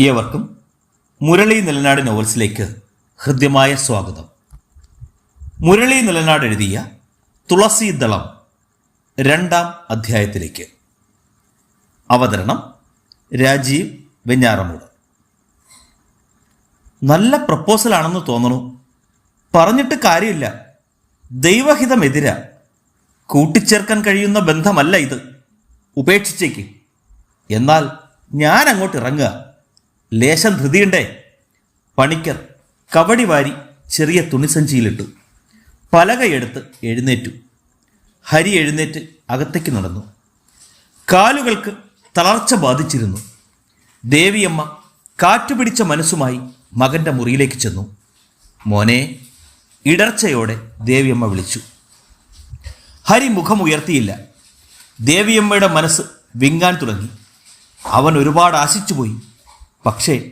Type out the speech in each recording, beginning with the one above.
ഏവർക്കും മുരളി നിലനാട് നോവൽസിലേക്ക് ഹൃദ്യമായ സ്വാഗതം. മുരളി നിലനാട് എഴുതിയ തുളസി ദളം രണ്ടാം അധ്യായത്തിലേക്ക്. അവതരണം രാജീവ് വെഞ്ഞാറമൂട്. നല്ല പ്രപ്പോസലാണെന്ന് തോന്നണു പറഞ്ഞിട്ട് കാര്യമില്ല. ദൈവഹിതമെതിര. കൂട്ടിച്ചേർക്കാൻ കഴിയുന്ന ബന്ധമല്ല ഇത്. ഉപേക്ഷിച്ചേക്ക്. എന്നാൽ ഞാൻ അങ്ങോട്ട് ഇറങ്ങുക. ലേശം ധൃതിയുണ്ടേ. പണിക്കർ കവടി വാരി ചെറിയ തുണിസഞ്ചിയിലിട്ടു. പലകയെടുത്ത് എഴുന്നേറ്റു. ഹരി എഴുന്നേറ്റ് അകത്തേക്ക് നടന്നു. കാലുകൾക്ക് തളർച്ച ബാധിച്ചിരുന്നു. ദേവിയമ്മ കാറ്റുപിടിച്ച മനസ്സുമായി മകന്റെ മുറിയിലേക്ക് ചെന്നു. മോനെ ഇടർച്ചയോടെ ദേവിയമ്മ വിളിച്ചു. ഹരി മുഖം ഉയർത്തിയില്ല. ദേവിയമ്മയുടെ മനസ്സ് വിങ്ങാൻ തുടങ്ങി. അവൻ ഒരുപാട് ആശിച്ചുപോയി. പക്ഷേ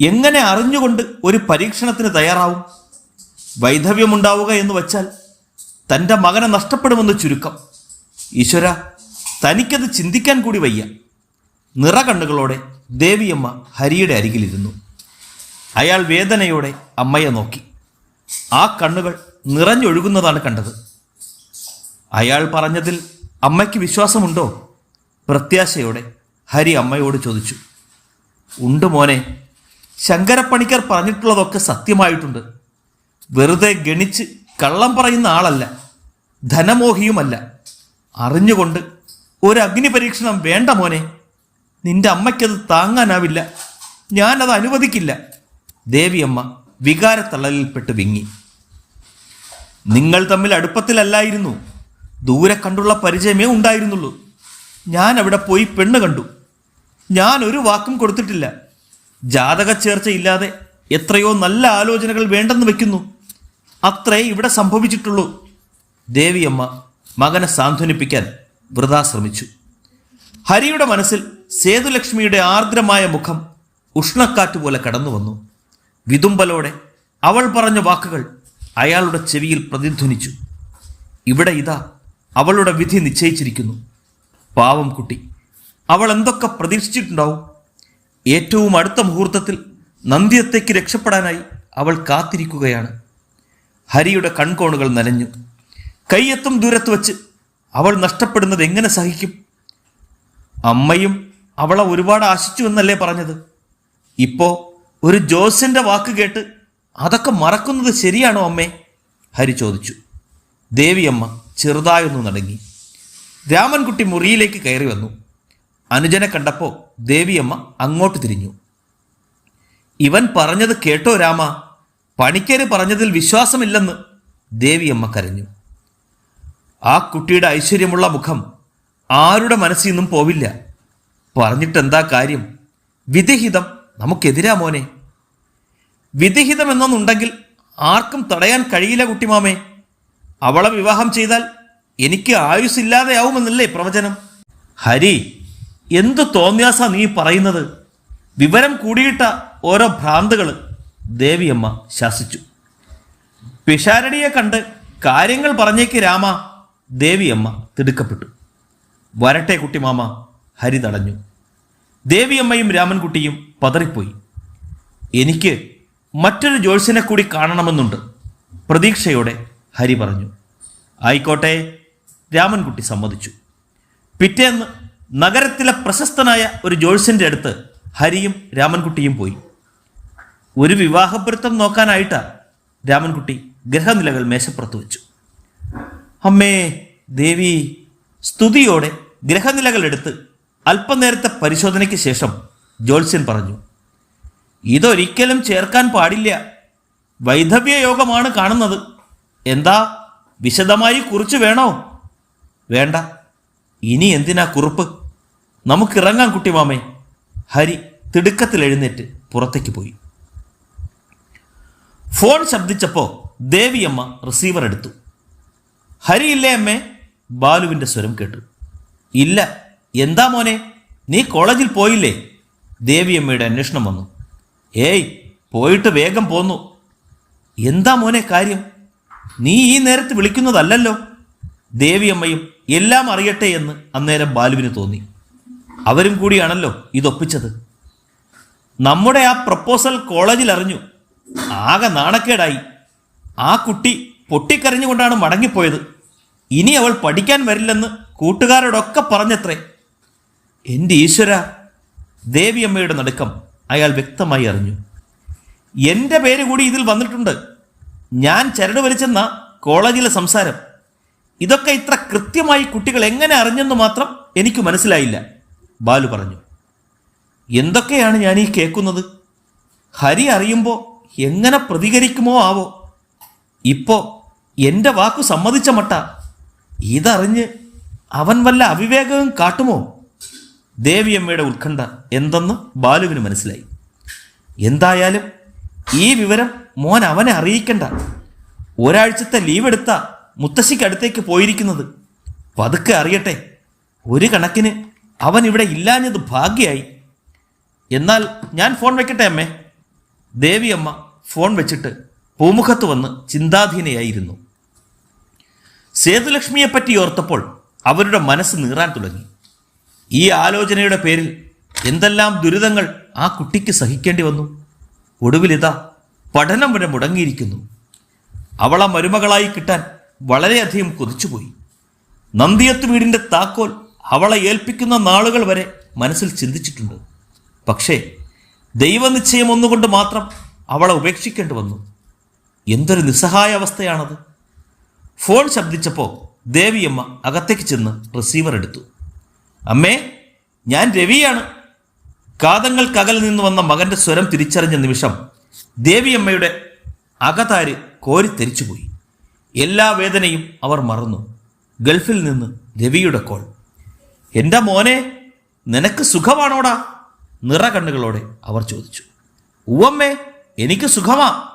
എങ്ങനെ അറിഞ്ഞുകൊണ്ട് ഒരു പരീക്ഷണത്തിന് തയ്യാറാവും? വൈധവ്യമുണ്ടാവുക എന്ന് വച്ചാൽ തന്റെ മകനെ നഷ്ടപ്പെടുമെന്ന് ചുരുക്കം. ഈശ്വര തനിക്കത് ചിന്തിക്കാൻ കൂടി വയ്യ. നിറകണ്ണുകളോടെ ദേവിയമ്മ ഹരിയുടെ അരികിലിരുന്നു. അയാൾ വേദനയോടെ അമ്മയെ നോക്കി. ആ കണ്ണുകൾ നിറഞ്ഞൊഴുകുന്നതാണ് കണ്ടത്. അയാൾ പറഞ്ഞതിൽ അമ്മയ്ക്ക് വിശ്വാസമുണ്ടോ? പ്രത്യാശയോടെ ഹരി അമ്മയോട് ചോദിച്ചു. ഉണ്ട് മോനെ. ശങ്കരപ്പണിക്കർ പറഞ്ഞിട്ടുള്ളതൊക്കെ സത്യമായിട്ടുണ്ട്. വെറുതെ ഗണിച്ച് കള്ളം പറയുന്ന ആളല്ല. ധനമോഹിയുമല്ല. അറിഞ്ഞുകൊണ്ട് ഒരു അഗ്നി പരീക്ഷണം വേണ്ട മോനെ. നിന്റെ അമ്മയ്ക്കത് താങ്ങാനാവില്ല. ഞാനത് അനുവദിക്കില്ല. ദേവിയമ്മ വികാരത്തള്ളലിൽപ്പെട്ട് വിങ്ങി. നിങ്ങൾ തമ്മിൽ അടുപ്പത്തിലല്ലായിരുന്നു. ദൂരെ കണ്ടുള്ള പരിചയമേ ഉണ്ടായിരുന്നുള്ളൂ. ഞാൻ അവിടെ പോയി പെണ്ണ് കണ്ടു. ഞാൻ ഒരു വാക്കും കൊടുത്തിട്ടില്ല. ജാതക ചേർച്ചയില്ലാതെ എത്രയോ നല്ല ആലോചനകൾ വേണ്ടെന്ന് വെക്കുന്നു. അത്രേ ഇവിടെ സംഭവിച്ചിട്ടുള്ളൂ. ദേവിയമ്മ മകനെ സാന്ത്വനിപ്പിക്കാൻ വൃതാ ശ്രമിച്ചു ഹരിയുടെ മനസ്സിൽ സേതുലക്ഷ്മിയുടെ ആർദ്രമായ മുഖം ഉഷ്ണക്കാറ്റ് പോലെ കടന്നു വന്നു. വിതുമ്പലോടെ അവൾ പറഞ്ഞ വാക്കുകൾ അയാളുടെ ചെവിയിൽ പ്രതിധ്വനിച്ചു. ഇവിടെ ഇതാ അവളുടെ വിധി നിശ്ചയിച്ചിരിക്കുന്നു. പാവം കുട്ടി. അവൾ എന്തൊക്കെ പ്രതീക്ഷിച്ചിട്ടുണ്ടാവും? ഏറ്റവും അടുത്ത മുഹൂർത്തത്തിൽ നന്ദിയത്തേക്ക് രക്ഷപ്പെടാനായി അവൾ കാത്തിരിക്കുകയാണ്. ഹരിയുടെ കൺകോണുകൾ നനഞ്ഞു. കൈയെത്തും ദൂരത്ത് വച്ച് അവൾ നഷ്ടപ്പെടുന്നത് എങ്ങനെ സഹിക്കും? അമ്മയും അവളെ ഒരുപാട് ആശിച്ചു എന്നല്ലേ പറഞ്ഞത്? ഇപ്പോ ഒരു ജോസിന്റെ വാക്ക് കേട്ട് അതൊക്കെ മറക്കുന്നത് ശരിയാണോ അമ്മേ? ഹരി ചോദിച്ചു. ദേവിയമ്മ ചെറുതായൊന്നു നടങ്ങി. രാമൻകുട്ടി മുറിയിലേക്ക് കയറി വന്നു. അനുജനെ കണ്ടപ്പോൾ ദേവിയമ്മ അങ്ങോട്ട് തിരിഞ്ഞു. ഇവൻ പറഞ്ഞത് കേട്ടോ രാമ. പണിക്കര് പറഞ്ഞതിൽ വിശ്വാസമില്ലെന്ന് ദേവിയമ്മ കരഞ്ഞു. ആ കുട്ടിയുടെ ഐശ്വര്യമുള്ള മുഖം ആരുടെ മനസ്സിൽ നിന്നും പോവില്ല. പറഞ്ഞിട്ടെന്താ കാര്യം? വിധിഹിതം നമുക്കെതിരാ മോനെ. വിധിഹിതം എന്നൊന്നുണ്ടെങ്കിൽ ആർക്കും തടയാൻ കഴിയില്ല കുട്ടിമാമേ. അവളെ വിവാഹം ചെയ്താൽ എനിക്ക് ആയുസ്സില്ലാതെയാവുമെന്നല്ലേ പ്രവചനം. ഹരി എന്തു തോന്നിയാസാ നീ പറയുന്നത്? വിവരം കൂടിയിട്ട ഓരോ ഭ്രാന്തുകൾ ദേവിയമ്മ ശാസിച്ചു. പിഷാരടിയെ കണ്ട് കാര്യങ്ങൾ പറഞ്ഞേക്ക് രാമ ദേവിയമ്മ തിടുക്കപ്പെട്ടു. വരട്ടെ കുട്ടിമാമ ഹരി തടഞ്ഞു. ദേവിയമ്മയും രാമൻകുട്ടിയും പതറിപ്പോയി. എനിക്ക് മറ്റൊരു ജോത്സ്യനെ കൂടി കാണണമെന്നുണ്ട് പ്രതീക്ഷയോടെ ഹരി പറഞ്ഞു. ആയിക്കോട്ടെ രാമൻകുട്ടി സമ്മതിച്ചു. പിറ്റേന്ന് നഗരത്തിലെ പ്രശസ്തനായ ഒരു ജോഴ്സിന്റെ അടുത്ത് ഹരിയും രാമൻകുട്ടിയും പോയി. ഒരു വിവാഹപൊരുത്തം നോക്കാനായിട്ടാ രാമൻകുട്ടി ഗ്രഹനിലകൾ മേശപ്പുറത്ത് വെച്ചു. അമ്മേ ദേവി സ്തുതിയോടെ ഗ്രഹനിലകൾ എടുത്ത് അല്പനേരത്തെ പരിശോധനയ്ക്ക് ശേഷം ജോത്സ്യൻ പറഞ്ഞു ഇതൊരിക്കലും ചേർക്കാൻ പാടില്ല. വൈധവ്യ യോഗമാണ് കാണുന്നത്. എന്താ വിശദമായി കുറിച്ച് വേണോ? വേണ്ട. ഇനി എന്തിനാ കുറുപ്പ്? നമുക്കിറങ്ങാം കുട്ടിമാമേ ഹരി തിടുക്കത്തിൽ എഴുന്നേറ്റ് പുറത്തേക്ക് പോയി. ഫോൺ ശബ്ദിച്ചപ്പോൾ ദേവിയമ്മ റിസീവർ എടുത്തു. ഹരി ഇല്ലേ അമ്മേ? ബാലുവിന്റെ സ്വരം കേട്ടു. ഇല്ല. എന്താ മോനെ? നീ കോളേജിൽ പോയില്ലേ? ദേവിയമ്മയുടെ അന്വേഷണം വന്നു. ഏയ് പോയിട്ട് വേഗം പോന്നു. എന്താ മോനെ കാര്യം? നീ ഈ നേരത്ത് വിളിക്കുന്നതല്ലല്ലോ. ദേവിയമ്മയും എല്ലാം അറിയട്ടെ എന്ന് അന്നേരം ബാലുവിന് തോന്നി. അവരും കൂടിയാണല്ലോ ഇതൊപ്പിച്ചത്. നമ്മുടെ ആ പ്രപ്പോസൽ കോളേജിൽ അറിഞ്ഞു. ആകെ നാണക്കേടായി. ആ കുട്ടി പൊട്ടിക്കരഞ്ഞുകൊണ്ടാണ് മടങ്ങിപ്പോയത്. ഇനി അവൾ പഠിക്കാൻ വരില്ലെന്ന് കൂട്ടുകാരോടൊക്കെ പറഞ്ഞത്രേ. എന്റെ ഈശ്വര ദേവിയമ്മയുടെ നടുക്കം അയാൾ വ്യക്തമായി അറിഞ്ഞു. എന്റെ പേര് കൂടി ഇതിൽ വന്നിട്ടുണ്ട്. ഞാൻ ചരട് വലിച്ചെന്ന കോളേജിലെ സംസാരം. ഇതൊക്കെ ഇത്ര കൃത്യമായി കുട്ടികൾ എങ്ങനെ അറിഞ്ഞെന്ന് മാത്രം എനിക്ക് മനസ്സിലായില്ല. ബാലു പറഞ്ഞു എന്തൊക്കെയാണ് ഞാൻ ഈ കേൾക്കുന്നത്? ഹരി അറിയുമ്പോൾ എങ്ങനെ പ്രതികരിക്കുമോ ആവോ? ഇപ്പോൾ എന്റെ വാക്കു സമ്മതിച്ച മട്ട ഇതറിഞ്ഞ് അവൻ വല്ല അവിവേകവും കാട്ടുമോ? ദേവിയമ്മയുടെ ഉത്കണ്ഠ എന്തെന്ന് ബാലുവിന് മനസ്സിലായി. എന്തായാലും ഈ വിവരം മോൻ അവനെ അറിയിക്കണ്ട. ഒരാഴ്ചത്തെ ലീവ് എടുത്ത മുത്തശ്ശിക്ക് അടുത്തേക്ക് പോയിരിക്കുന്നത്. പതുക്കെ അറിയട്ടെ ഒരു കണക്കിന് അവൻ ഇവിടെ ഇല്ലാഞ്ഞത് ഭാഗ്യമായി എന്നാൽ ഞാൻ ഫോൺ വെക്കട്ടെ അമ്മേ. ദേവിയമ്മ ഫോൺ വെച്ചിട്ട് പൂമുഖത്ത് വന്ന് ചിന്താധീനയായിരുന്നു. സേതുലക്ഷ്മിയെപ്പറ്റി ഓർത്തപ്പോൾ അവരുടെ മനസ്സ് നീറാൻ തുടങ്ങി. ഈ ആലോചനയുടെ പേരിൽ എന്തെല്ലാം ദുരിതങ്ങൾ ആ കുട്ടിക്ക് സഹിക്കേണ്ടി വന്നു? ഒടുവിലിതാ പഠനം വരെ മുടങ്ങിയിരിക്കുന്നു. അവളെ മരുമകളായി കിട്ടാൻ വളരെയധികം കൊതിച്ചുപോയി. നന്ദിയത്ത് വീടിന്റെ താക്കോൽ അവളെ ഏൽപ്പിക്കുന്ന നാളുകൾ വരെ മനസ്സിൽ ചിന്തിച്ചിട്ടുണ്ട്. പക്ഷേ ദൈവനിശ്ചയം ഒന്നുകൊണ്ട് മാത്രം അവളെ ഉപേക്ഷിക്കേണ്ടി വന്നു. എന്തൊരു നിസ്സഹായ അവസ്ഥയാണത്. ഫോൺ ശബ്ദിച്ചപ്പോൾ ദേവിയമ്മ അകത്തേക്ക് ചെന്ന് റിസീവർ എടുത്തു. അമ്മേ ഞാൻ രവിയാണ്. കാതങ്ങൾക്കകൽ നിന്ന് വന്ന മകന്റെ സ്വരം തിരിച്ചറിഞ്ഞ നിമിഷം ദേവിയമ്മയുടെ അകതാര് കോരിത്തെരിച്ചുപോയി എല്ലാ വേദനയും അവർ മറന്നു. ഗൾഫിൽ നിന്ന് രവിയുടെ കോൾ. എന്റെ മോനെ നിനക്ക് സുഖമാണോടാ? നിറകണ്ണുകളോടെ അവർ ചോദിച്ചു. ഉവമ്മേ എനിക്ക് സുഖമാ.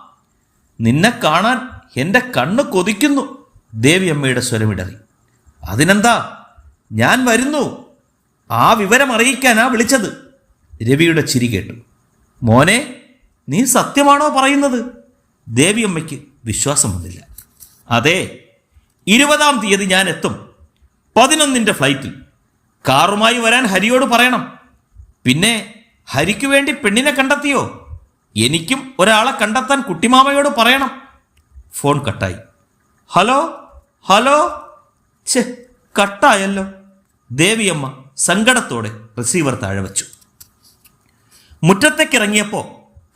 നിന്നെ കാണാൻ എന്റെ കണ്ണ് കൊതിക്കുന്നു ദേവിയമ്മയുടെ സ്വരമിടറി അതിനെന്താ? ഞാൻ വരുന്നു. ആ വിവരം അറിയിക്കാനാ വിളിച്ചത് രവിയുടെ ചിരി കേട്ടു. മോനെ നീ സത്യമാണോ പറയുന്നത്? ദേവിയമ്മയ്ക്ക് വിശ്വാസം വന്നില്ല. അതെ ഇരുപതാം തീയതി ഞാൻ എത്തും. പതിനൊന്നിന്റെ ഫ്ലൈറ്റിൽ കാറുമായി വരാൻ ഹരിയോട് പറയണം. പിന്നെ ഹരിക്ക് വേണ്ടി പെണ്ണിനെ കണ്ടെത്തിയോ? എനിക്കും ഒരാളെ കണ്ടെത്താൻ കുട്ടിമാമയോട് പറയണം. ഫോൺ കട്ടായി. Hello hello? ഛെ കട്ടായല്ലോ. ദേവിയമ്മ സങ്കടത്തോടെ റിസീവർ താഴെ വച്ചു. മുറ്റത്തേക്കിറങ്ങിയപ്പോൾ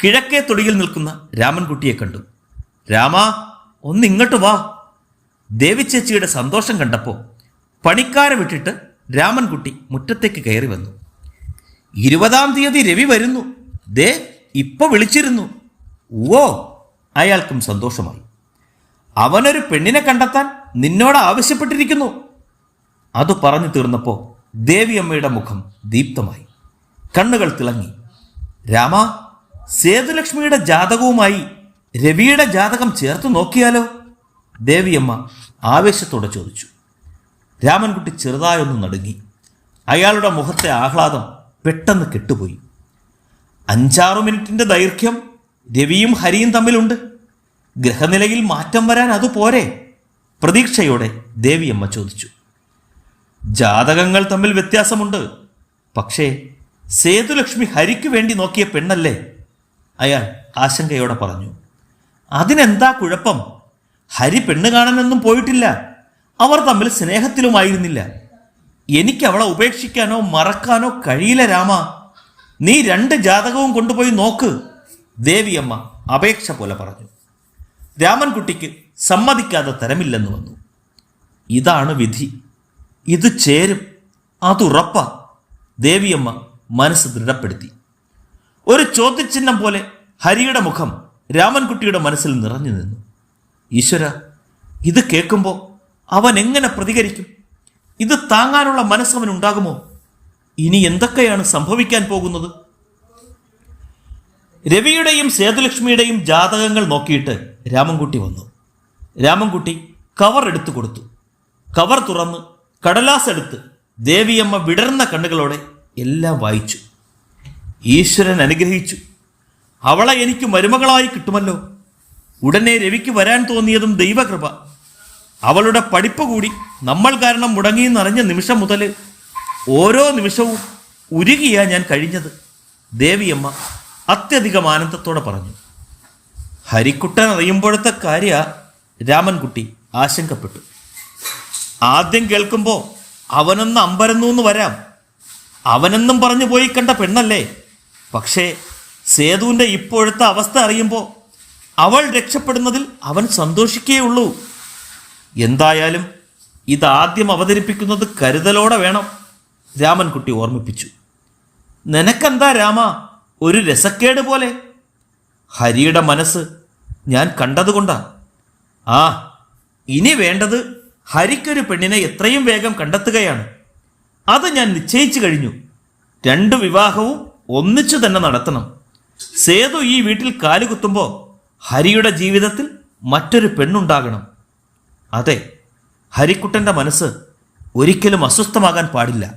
കിഴക്കേ തൊടിയിൽ നിൽക്കുന്ന രാമൻകുട്ടിയെ കണ്ടു. രാമ ഒന്ന് ഇങ്ങോട്ട് വാ ദേവിച്ചേച്ചിയുടെ സന്തോഷം കണ്ടപ്പോൾ പണിക്കാരെ വിട്ടിട്ട് രാമൻകുട്ടി മുറ്റത്തേക്ക് കയറി വന്നു. ഇരുപതാം തീയതി രവി വരുന്നു. ദേ ഇപ്പൊ വിളിച്ചിരുന്നു. ഓ അയാൾക്കും സന്തോഷമായി. അവനൊരു പെണ്ണിനെ കണ്ടെത്താൻ നിന്നോട് ആവശ്യപ്പെട്ടിരിക്കുന്നു. അത് പറഞ്ഞു തീർന്നപ്പോൾ ദേവിയമ്മയുടെ മുഖം ദീപ്തമായി. കണ്ണുകൾ തിളങ്ങി. രാമ സേതുലക്ഷ്മിയുടെ ജാതകവുമായി രവിയുടെ ജാതകം ചേർത്ത് നോക്കിയാലോ? ദേവിയമ്മ ആവേശത്തോടെ ചോദിച്ചു. രാമൻകുട്ടി ചെറുതായൊന്ന് നടുങ്ങി. അയാളുടെ മുഖത്തെ ആഹ്ലാദം പെട്ടെന്ന് കെട്ടുപോയി. അഞ്ചാറു മിനിറ്റിന്റെ ദൈർഘ്യം രവിയും ഹരിയും തമ്മിലുണ്ട്. ഗ്രഹനിലയിൽ മാറ്റം വരാൻ അത് പോരെ? പ്രതീക്ഷയോടെ ദേവിയമ്മ ചോദിച്ചു. ജാതകങ്ങൾ തമ്മിൽ വ്യത്യാസമുണ്ട്. പക്ഷേ സേതുലക്ഷ്മി ഹരിക്ക് വേണ്ടി നോക്കിയ പെണ്ണല്ലേ? അയാൾ ആശങ്കയോടെ പറഞ്ഞു. അതിനെന്താ കുഴപ്പം? ഹരി പെണ്ണ് കാണാനൊന്നും പോയിട്ടില്ല. അവർ തമ്മിൽ സ്നേഹത്തിലുമായിരുന്നില്ല. എനിക്ക് അവളെ ഉപേക്ഷിക്കാനോ മറക്കാനോ കഴിയില്ല രാമ. നീ രണ്ട് ജാതകവും കൊണ്ടുപോയി നോക്ക് ദേവിയമ്മ അപേക്ഷ പോലെ പറഞ്ഞു. രാമൻകുട്ടിക്ക് സമ്മതിക്കാതെ തരമില്ലെന്ന് വന്നു. ഇതാണ് വിധി. ഇത് ചേരും. അതുറപ്പാ ദേവിയമ്മ മനസ്സ് ദൃഢപ്പെടുത്തി. ഒരു ചോദ്യചിഹ്നം പോലെ ഹരിയുടെ മുഖം രാമൻകുട്ടിയുടെ മനസ്സിൽ നിറഞ്ഞു നിന്നു. ഈശ്വര ഇത് കേൾക്കുമ്പോൾ അവൻ എങ്ങനെ പ്രതികരിക്കും? ഇത് താങ്ങാനുള്ള മനസ്സ് അവനുണ്ടാകുമോ ഇനി എന്തൊക്കെയാണ് സംഭവിക്കാൻ പോകുന്നത്? രവിയുടെയും സേതുലക്ഷ്മിയുടെയും ജാതകങ്ങൾ നോക്കിയിട്ട് രാമൻകുട്ടി വന്നു. രാമൻകുട്ടി കവർ എടുത്തു കൊടുത്തു. കവർ തുറന്ന് കടലാസ് എടുത്ത് ദേവിയമ്മ വിടർന്ന കണ്ണുകളോടെ എല്ലാം വായിച്ചു. ഈശ്വരൻ അനുഗ്രഹിച്ചു. അവളെ എനിക്ക് മരുമകളായി കിട്ടുമല്ലോ. ഉടനെ രവിക്ക് വരാൻ തോന്നിയതും ദൈവകൃപ. അവളുടെ പഠിപ്പ് കൂടി നമ്മൾ കാരണം മുടങ്ങി മുടങ്ങിയെന്നറിഞ്ഞ നിമിഷം മുതൽ ഓരോ നിമിഷവും ഉരുകിയാ ഞാൻ കഴിഞ്ഞത് ദേവിയമ്മ അത്യധികം ആനന്ദത്തോടെ പറഞ്ഞു. ഹരിക്കുട്ടൻ അറിയുമ്പോഴത്തെ കാര്യ രാമൻകുട്ടി ആശങ്കപ്പെട്ടു. ആദ്യം കേൾക്കുമ്പോൾ അവനൊന്ന് അമ്പരന്നു എന്ന് വരാം. അവനെന്നും പറഞ്ഞു പോയി കണ്ട പെണ്ണല്ലേ? പക്ഷേ സേതുവിന്റെ ഇപ്പോഴത്തെ അവസ്ഥ അറിയുമ്പോൾ അവൾ രക്ഷപ്പെടുന്നതിൽ അവൻ സന്തോഷിക്കേയുള്ളൂ എന്തായാലും ഇതാദ്യം അവതരിപ്പിക്കുന്നത് കരുതലോടെ വേണം. രാമൻകുട്ടി ഓർമ്മിപ്പിച്ചു. നിനക്കെന്താ രാമ? ഒരു രസക്കേട് പോലെ. ഹരിയുടെ മനസ്സ് ഞാൻ കണ്ടതുകൊണ്ടാ. ആ ഇനി വേണ്ടത് ഹരിക്കൊരു പെണ്ണിനെ എത്രയും വേഗം കണ്ടെത്തുകയാണ്. അത് ഞാൻ നിശ്ചയിച്ചു കഴിഞ്ഞു. രണ്ട് വിവാഹവും ഒന്നിച്ചു തന്നെ നടത്തണം. സേതു ഈ വീട്ടിൽ കാലുകുത്തുമ്പോൾ ഹരിയുടെ ജീവിതത്തിൽ മറ്റൊരു പെണ്ണുണ്ടാകണം. അതെ ഹരിക്കുട്ടന്റെ മനസ്സ് ഒരിക്കലും അസ്വസ്ഥമാകാൻ പാടില്ല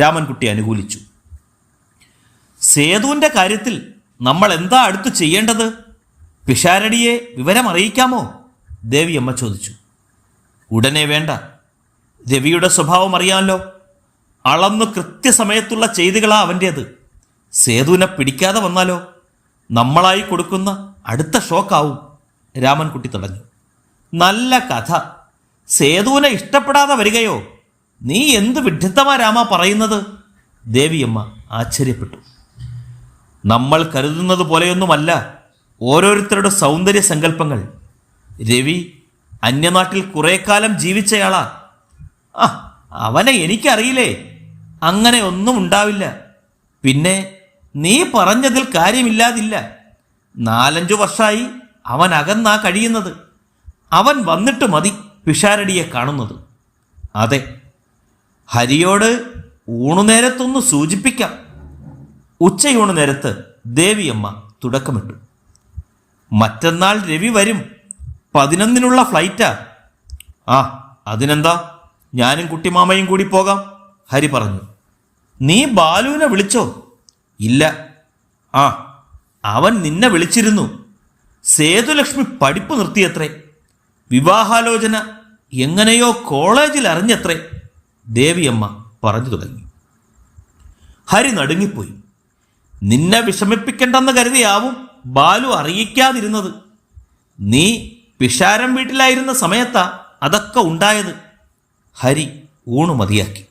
രാമൻകുട്ടി അനുകൂലിച്ചു. സേതുവിന്റെ കാര്യത്തിൽ നമ്മൾ എന്താ അടുത്ത് ചെയ്യേണ്ടത്? പിഷാരടിയെ വിവരം അറിയിക്കാമോ ദേവിയമ്മ ചോദിച്ചു. ഉടനെ വേണ്ട രവിയുടെ സ്വഭാവം അറിയാമല്ലോ. അളന്നു കൃത്യസമയത്തുള്ള ചെയ്തികളാ അവന്റേത് സേതുവിനെ പിടിക്കാതെ വന്നാലോ? നമ്മളായി കൊടുക്കുന്ന അടുത്ത ഷോക്കാവും. രാമൻകുട്ടി തുടങ്ങി. നല്ല കഥ. സേതുവിനെ ഇഷ്ടപ്പെടാതെ വരികയോ? നീ എന്ത് വിഡ്ഢിത്തമാ രാമ പറയുന്നത്? ദേവിയമ്മ ആശ്ചര്യപ്പെട്ടു. നമ്മൾ കരുതുന്നത് പോലെയൊന്നുമല്ല ഓരോരുത്തരുടെ സൗന്ദര്യ സങ്കല്പങ്ങൾ. രവി അന്യനാട്ടിൽ കുറെ കാലം ജീവിച്ചയാളാ. ആ അവനെ എനിക്കറിയില്ലേ? അങ്ങനെ ഒന്നും ഉണ്ടാവില്ല. പിന്നെ നീ പറഞ്ഞതിൽ കാര്യമില്ലാതില്ല. നാലഞ്ചു വർഷമായി അവൻ അകന്നാ കഴിയുന്നത്. അവൻ വന്നിട്ട് മതി പിഷാരടിയെ കാണുന്നത്. അതെ ഹരിയോട് ഊണുനേരത്തൊന്ന് സൂചിപ്പിക്കാം. ഉച്ചയൂണ് നേരത്ത് ദേവിയമ്മ തുടക്കമിട്ടു. മറ്റന്നാൾ രവി വരും. പതിനൊന്നിനുള്ള ഫ്ലൈറ്റാ. ആ അതിനെന്താ? ഞാനും കുട്ടിമാമയും കൂടി പോകാം ഹരി പറഞ്ഞു. നീ ബാലുവിനെ വിളിച്ചോ? ഇല്ല. ആ അവൻ നിന്നെ വിളിച്ചിരുന്നു. സേതുലക്ഷ്മി പഠിപ്പ് നിർത്തിയത്രേ. വിവാഹാലോചന എങ്ങനെയോ കോളേജിൽ അറിഞ്ഞത്രേ. ദേവിയമ്മ പറഞ്ഞു തുടങ്ങി. ഹരി നടുങ്ങിപ്പോയി. നിന്നെ വിഷമിപ്പിക്കണ്ടെന്ന് കരുതിയാവും ബാലു അറിയിക്കാതിരുന്നത്. നീ പിഷാരം വീട്ടിലായിരുന്ന സമയത്താ അതൊക്കെ ഉണ്ടായത്. ഹരി ഊണു മതിയാക്കി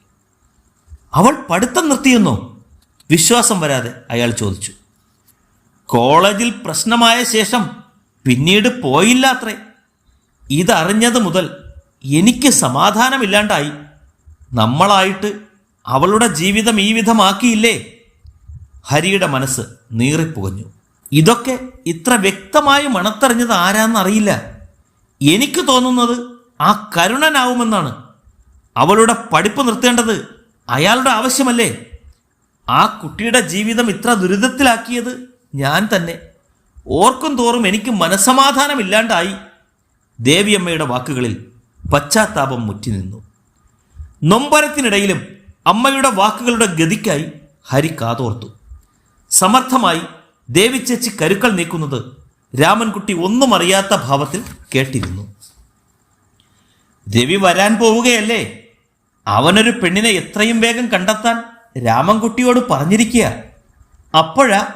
അവൾ പഠിത്തം നിർത്തിയെന്നോ? വിശ്വാസം വരാതെ അയാൾ ചോദിച്ചു കോളേജിൽ പ്രശ്നമായ ശേഷം പിന്നീട് പോയില്ലാത്രേ ഇതറിഞ്ഞത് മുതൽ എനിക്ക് സമാധാനമില്ലാണ്ടായി. നമ്മളായിട്ട് അവളുടെ ജീവിതം ഈ വിധമാക്കിയില്ലേ? ഹരിയുടെ മനസ്സ് നീറിപ്പുകഞ്ഞു. ഇതൊക്കെ ഇത്ര വ്യക്തമായി മണത്തറിഞ്ഞത് ആരാന്നറിയില്ല. എനിക്ക് തോന്നുന്നത് ആ കരുണനാവുമെന്നാണ്. അവളുടെ പഠിപ്പ് നിർത്തേണ്ടത് അയാളുടെ ആവശ്യമല്ലേ? ആ കുട്ടിയുടെ ജീവിതം ഇത്ര ദുരിതത്തിലാക്കിയത് ഞാൻ തന്നെ. ഓർക്കും തോറും എനിക്ക് മനസമാധാനമില്ലാണ്ടായി ദേവിയമ്മയുടെ വാക്കുകളിൽ പശ്ചാത്താപം മുറ്റി നിന്നു. നൊമ്പരത്തിനിടയിലും അമ്മയുടെ വാക്കുകളുടെ ഗതിക്കായി ഹരി കാതോർത്തു. സമർത്ഥമായി ദേവിച്ചേച്ചി കരുക്കൾ നീക്കുന്നത് രാമൻകുട്ടി ഒന്നും അറിയാത്ത ഭാവത്തിൽ കേട്ടിരുന്നു. ദേവി വരാൻ പോവുകയല്ലേ? അവനൊരു പെണ്ണിനെ എത്രയും വേഗം കണ്ടെത്താൻ രാമൻകുട്ടിയോട് പറഞ്ഞിരിക്കുക. അപ്പോഴാ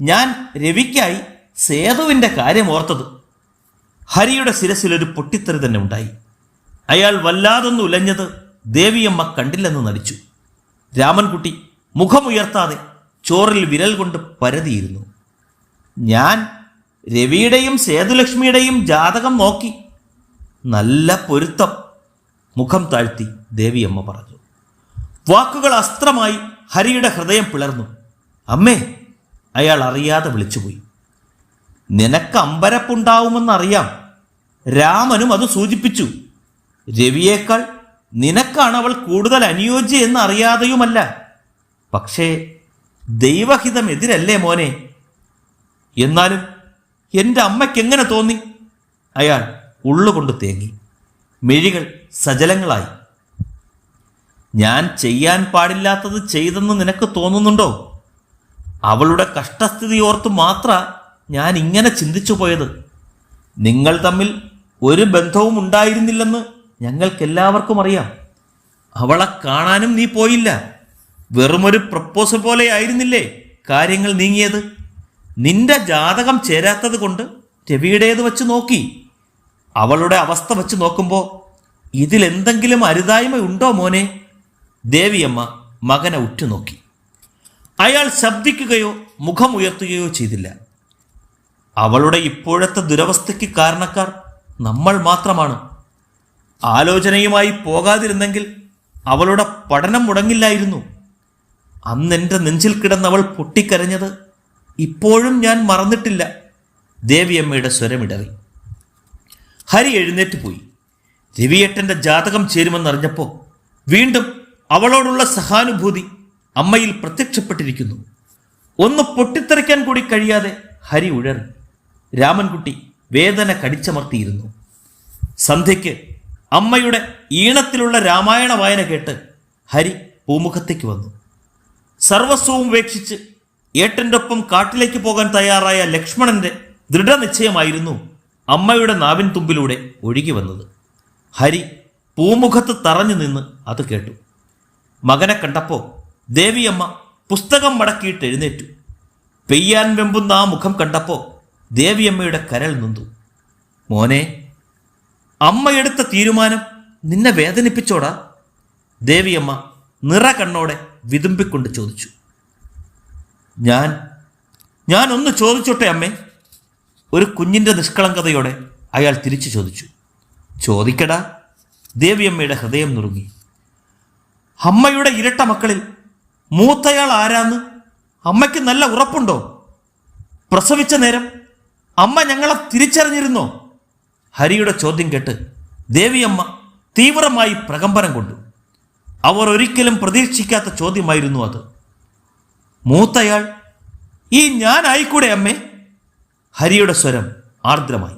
ഞാൻ രവിക്കായി സേതുവിന്റെ കാര്യം ഓർത്തത്. ഹരിയുടെ ശിരസിലൊരു പൊട്ടിത്തെറി തന്നെ ഉണ്ടായി. അയാൾ വല്ലാതൊന്നും ഉലഞ്ഞത് ദേവിയമ്മ കണ്ടില്ലെന്ന് നടിച്ചു. രാമൻകുട്ടി മുഖമുയർത്താതെ ചോറിൽ വിരൽ കൊണ്ട് പരതിയിരുന്നു. ഞാൻ രവിയുടെയും സേതുലക്ഷ്മിയുടെയും ജാതകം നോക്കി. നല്ല പൊരുത്തം മുഖം താഴ്ത്തി ദേവിയമ്മ പറഞ്ഞു. വാക്കുകൾ അസ്ത്രമായി ഹരിയുടെ ഹൃദയം പിളർന്നു. അമ്മേ അയാൾ അറിയാതെ വിളിച്ചുപോയി. നിനക്ക് അമ്പരപ്പുണ്ടാവുമെന്നറിയാം രാമനും അത് സൂചിപ്പിച്ചു. രവിയേക്കാൾ നിനക്കാണ് അവൾ കൂടുതൽ അനുയോജ്യ എന്ന് അറിയാതെയുമല്ല പക്ഷേ ദൈവഹിതം എതിരല്ലേ മോനെ? എന്നാലും എന്റെ അമ്മയ്ക്കെങ്ങനെ തോന്നി? അയാൾ ഉള്ളുകൊണ്ട് തേങ്ങി. മിഴികൾ സജലങ്ങളായി. ഞാൻ ചെയ്യാൻ പാടില്ലാത്തത് ചെയ്തെന്ന് നിനക്ക് തോന്നുന്നുണ്ടോ? അവളുടെ കഷ്ടസ്ഥിതി ഓർത്ത് മാത്ര ഞാൻ ഇങ്ങനെ ചിന്തിച്ചു പോയത്. നിങ്ങൾ തമ്മിൽ ഒരു ബന്ധവും ഉണ്ടായിരുന്നില്ലെന്ന് ഞങ്ങൾക്കെല്ലാവർക്കും അറിയാം. അവളെ കാണാനും നീ പോയില്ല. വെറുമൊരു പ്രപ്പോസൽ പോലെ ആയിരുന്നില്ലേ കാര്യങ്ങൾ നീങ്ങിയത്? നിന്റെ ജാതകം ചേരാത്തത് കൊണ്ട് രവിയുടേത് വച്ച് നോക്കി. അവളുടെ അവസ്ഥ വച്ച് നോക്കുമ്പോൾ ഇതിലെന്തെങ്കിലും അരുതായ്മ ഉണ്ടോ മോനെ? ദേവിയമ്മ മകനെ ഉറ്റുനോക്കി. അയാൾ ശബ്ദിക്കുകയോ മുഖമുയർത്തുകയോ ചെയ്തില്ല. അവളുടെ ഇപ്പോഴത്തെ ദുരവസ്ഥയ്ക്ക് കാരണക്കാർ നമ്മൾ മാത്രമാണ്. ആലോചനയുമായി പോകാതിരുന്നെങ്കിൽ അവളുടെ പഠനം മുടങ്ങില്ലായിരുന്നു. അന്നെന്റെ നെഞ്ചിൽ കിടന്നവൾ പൊട്ടിക്കരഞ്ഞത് ഇപ്പോഴും ഞാൻ മറന്നിട്ടില്ല. ദേവിയമ്മയുടെ സ്വരമിടറി. ഹരി എഴുന്നേറ്റ് പോയി. രവിയേട്ടന്റെ ജാതകം ചേരുമെന്നറിഞ്ഞപ്പോൾ വീണ്ടും അവളോടുള്ള സഹാനുഭൂതി അമ്മയിൽ പ്രത്യക്ഷപ്പെട്ടിരിക്കുന്നു. ഒന്ന് പൊട്ടിത്തെറിക്കാൻ കൂടി കഴിയാതെ ഹരി ഉഴറി. രാമൻകുട്ടി വേദന കടിച്ചമർത്തിയിരുന്നു. സന്ധ്യയ്ക്ക് അമ്മയുടെ ഈണത്തിലുള്ള രാമായണ വായന കേട്ട് ഹരി പൂമുഖത്തേക്ക് വന്നു. സർവസ്വവും ഉപേക്ഷിച്ച് ഏട്ടന്റെ ഒപ്പം കാട്ടിലേക്ക് പോകാൻ തയ്യാറായ ലക്ഷ്മണന്റെ ദൃഢനിശ്ചയമായിരുന്നു അമ്മയുടെ നാവിൻ തുമ്പിലൂടെ ഒഴുകി വന്നത്. ഹരി പൂമുഖത്ത് തറഞ്ഞു നിന്ന് അത് കേട്ടു. മകനെ കണ്ടപ്പോൾ ദേവിയമ്മ പുസ്തകം മടക്കിയിട്ട് എഴുന്നേറ്റു. പെയ്യാൻ വെമ്പുന്ന ആ മുഖം കണ്ടപ്പോൾ ദേവിയമ്മയുടെ കരൾ നിന്നു. മോനെ അമ്മയെടുത്ത തീരുമാനം നിന്നെ വേദനിപ്പിച്ചോടാ? ദേവിയമ്മ നിറ കണ്ണോടെ വിതുമ്പിക്കൊണ്ട് ചോദിച്ചു. ഞാൻ ഞാൻ ഒന്ന് ചോദിച്ചോട്ടെ അമ്മേ? ഒരു കുഞ്ഞിന്റെ നിഷ്കളങ്കതയോടെ അയാൾ തിരിച്ചു ചോദിച്ചു. ചോദിക്കടാ. ദേവിയമ്മയുടെ ഹൃദയം നുറുങ്ങി. അമ്മയുടെ ഇരട്ട മക്കളിൽ മൂത്തയാൾ ആരാന്ന് അമ്മയ്ക്ക് നല്ല ഉറപ്പുണ്ടോ? പ്രസവിച്ച നേരം അമ്മ ഞങ്ങളെ തിരിച്ചറിഞ്ഞിരുന്നോ? ഹരിയുടെ ചോദ്യം കേട്ട് ദേവിയമ്മ തീവ്രമായി പ്രകമ്പനം കൊണ്ടു. അവർ ഒരിക്കലും പ്രതീക്ഷിക്കാത്ത ചോദ്യമായിരുന്നു അത്. മൂത്തയാൾ ഈ ഞാനായിക്കൂടെ അമ്മേ? ഹരിയുടെ സ്വരം ആർദ്രമായി.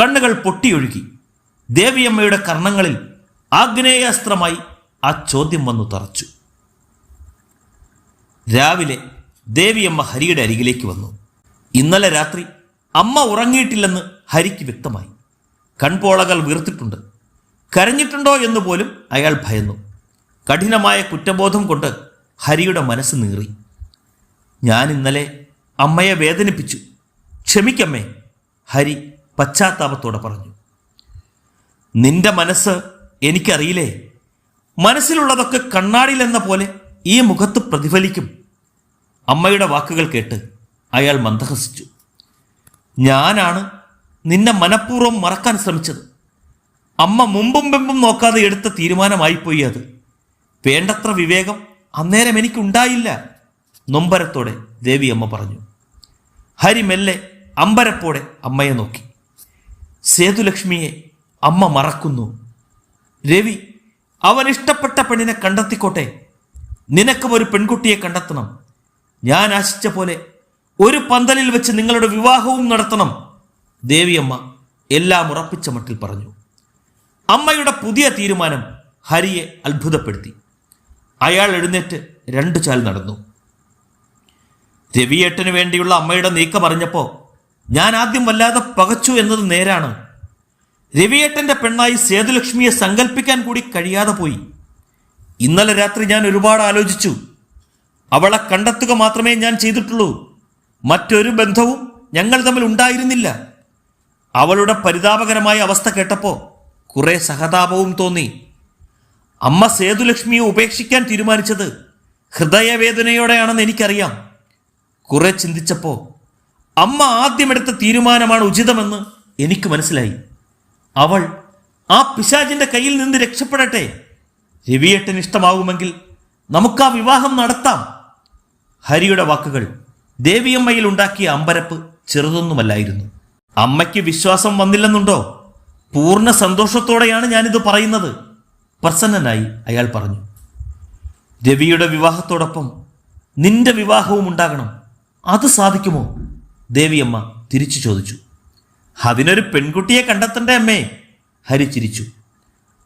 കണ്ണുകൾ പൊട്ടിയൊഴുകി. ദേവിയമ്മയുടെ കർണങ്ങളിൽ ആഗ്നേയാസ്ത്രമായി ആ ചോദ്യം വന്നു തറച്ചു. രാവിലെ ദേവിയമ്മ ഹരിയുടെ അരികിലേക്ക് വന്നു. ഇന്നലെ രാത്രി അമ്മ ഉറങ്ങിയിട്ടില്ലെന്ന് ഹരിക്ക് വ്യക്തമായി. കൺപോളകൾ വീർത്തിട്ടുണ്ട്. കരഞ്ഞിട്ടുണ്ടോ എന്ന് പോലും അയാൾ ഭയന്നു. കഠിനമായ കുറ്റബോധം കൊണ്ട് ഹരിയുടെ മനസ്സ് നീറി. ഞാൻ ഇന്നലെ അമ്മയെ വേദനിപ്പിച്ചു. ക്ഷമിക്കമ്മേ ഹരി പശ്ചാത്താപത്തോടെ പറഞ്ഞു. നിന്റെ മനസ്സ് എനിക്കറിയില്ലേ? മനസ്സിലുള്ളതൊക്കെ കണ്ണാടിയിലെന്ന പോലെ ഈ മുഖത്ത് പ്രതിഫലിക്കും. അമ്മയുടെ വാക്കുകൾ കേട്ട് അയാൾ മന്ദഹസിച്ചു. ഞാനാണ് നിന്നെ മനഃപൂർവം മറക്കാൻ ശ്രമിച്ചത്. അമ്മ മുമ്പും പെമ്പും നോക്കാതെ എടുത്ത തീരുമാനമായിപ്പോയി അത്. വേണ്ടത്ര വിവേകം അന്നേരം എനിക്കുണ്ടായില്ല നൊമ്പരത്തോടെ ദേവിയമ്മ പറഞ്ഞു. ഹരി മെല്ലെ അമ്പരപ്പോടെ അമ്മയെ നോക്കി. സേതുലക്ഷ്മിയെ അമ്മ മറക്കുന്നു. രവി അവൻ ഇഷ്ടപ്പെട്ട പെണ്ണിനെ കണ്ടെത്തിക്കോട്ടെ. നിനക്കും ഒരു പെൺകുട്ടിയെ കണ്ടെത്തണം. ഞാൻ ആശിച്ച പോലെ ഒരു പന്തലിൽ വെച്ച് നിങ്ങളുടെ വിവാഹവും നടത്തണം. ദേവിയമ്മ എല്ലാം ഉറപ്പിച്ച മട്ടിൽ പറഞ്ഞു. അമ്മയുടെ പുതിയ തീരുമാനം ഹരിയെ അത്ഭുതപ്പെടുത്തി. അയാൾ എഴുന്നേറ്റ് രണ്ടു ചാൽ നടന്നു. രവിയേട്ടന് വേണ്ടിയുള്ള അമ്മയുടെ നീക്കം അറിഞ്ഞപ്പോൾ ഞാൻ ആദ്യം വല്ലാതെ പകച്ചു എന്നത് നേരാണ്. രവിയേട്ടന്റെ പെണ്ണായി സേതുലക്ഷ്മിയെ സങ്കല്പിക്കാൻ കൂടി കഴിയാതെ പോയി. ഇന്നലെ രാത്രി ഞാൻ ഒരുപാട് ആലോചിച്ചു. അവളെ കണ്ടെത്തുക മാത്രമേ ഞാൻ ചെയ്തിട്ടുള്ളൂ. മറ്റൊരു ബന്ധവും ഞങ്ങൾ തമ്മിൽ ഉണ്ടായിരുന്നില്ല. അവളുടെ പരിതാപകരമായ അവസ്ഥ കേട്ടപ്പോൾ കുറെ സഹതാപവും തോന്നി. അമ്മ സേതുലക്ഷ്മിയെ ഉപേക്ഷിക്കാൻ തീരുമാനിച്ചത് ഹൃദയവേദനയോടെയാണെന്ന് എനിക്കറിയാം. കുറെ ചിന്തിച്ചപ്പോൾ അമ്മ ആദ്യമെടുത്ത തീരുമാനമാണ് ഉചിതമെന്ന് എനിക്ക് മനസ്സിലായി. അവൾ ആ പിശാചിന്റെ കയ്യിൽ നിന്ന് രക്ഷപ്പെടട്ടെ. രവിയേട്ടൻ ഇഷ്ടമാകുമെങ്കിൽ നമുക്ക് ആ വിവാഹം നടത്താം. ഹരിയുടെ വാക്കുകൾ ദേവിയമ്മയിൽ ഉണ്ടാക്കിയ അമ്പരപ്പ് ചെറുതൊന്നുമല്ലായിരുന്നു. അമ്മയ്ക്ക് വിശ്വാസം വന്നില്ലെന്നുണ്ടോ? പൂർണ സന്തോഷത്തോടെയാണ് ഞാനിത് പറയുന്നത്. പ്രസന്നനായി അയാൾ പറഞ്ഞു. രവിയുടെ വിവാഹത്തോടൊപ്പം നിന്റെ വിവാഹവും ഉണ്ടാകണം. അത് സാധിക്കുമോ? ദേവിയമ്മ തിരിച്ചു ചോദിച്ചു. അതിനൊരു പെൺകുട്ടിയെ കണ്ടെത്തണ്ടേ അമ്മേ? ഹരി ചിരിച്ചു